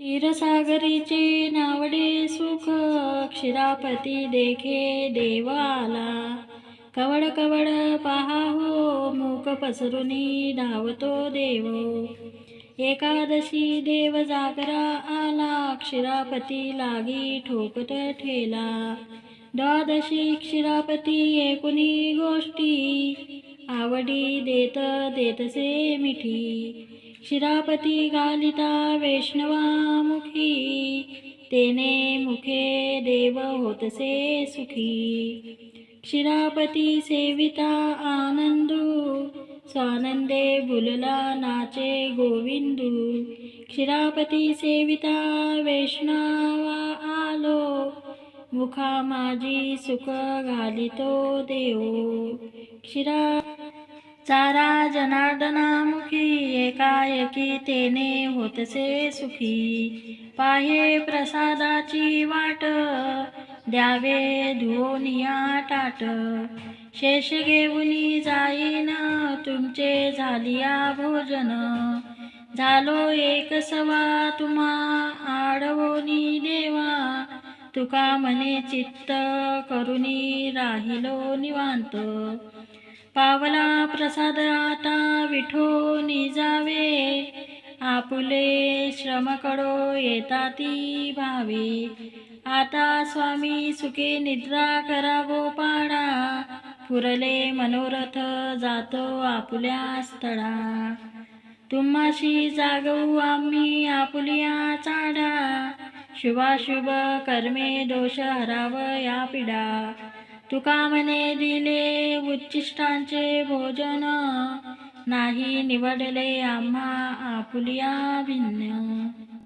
क्षीरसागरीचे नावडे सुख क्षीरापती देखे देवाला. कवड कवड पहा हो मूक पसरुनी धावतो देव. एकादशी देव जागरा आला क्षीरापती लागी ठोकत ठेला. द्वादशी क्षीरापती एकुणी गोष्टी आवडी देत देतसे मिठी. शिरापती गालिता वैष्णवामुखी तेने मुखे देव होतसे सुखी. क्षीरापती सेविता आनंदू स्वानंदे बुलला नाचे गोविंदू. क्षीरापती सेविता वैष्णवा आलो मुखा माझी सुख घालितो देव. क्षीरा चारा जनार्दनामुखी एकाएकी तेने होतसे सुखी. पाहे प्रसादाची वाट द्यावे धुवनिया टाट शेष घेऊनी जाईन तुमचे झालिया भोजन. झालो एक सवा तुम्हा आडवोनी देवा. तुका मने चित्त करुनी राहिलो निवांत. पावला प्रसाद आता विठो निजावे. आपुले श्रम कडो येताती भावे. आता स्वामी सुखे निद्रा करा पाडा. पुरले मनोरथ जातो आपुल्या स्थळा. तुम्हाशी जागवू आम्ही आपुलिया चाडा. शुभाशुभ कर्मे दोष हराव या पिढा तुका दिले उच्चिष्टांचे भोजन नाही निवडले आम्हा आपुलिया भिन्न.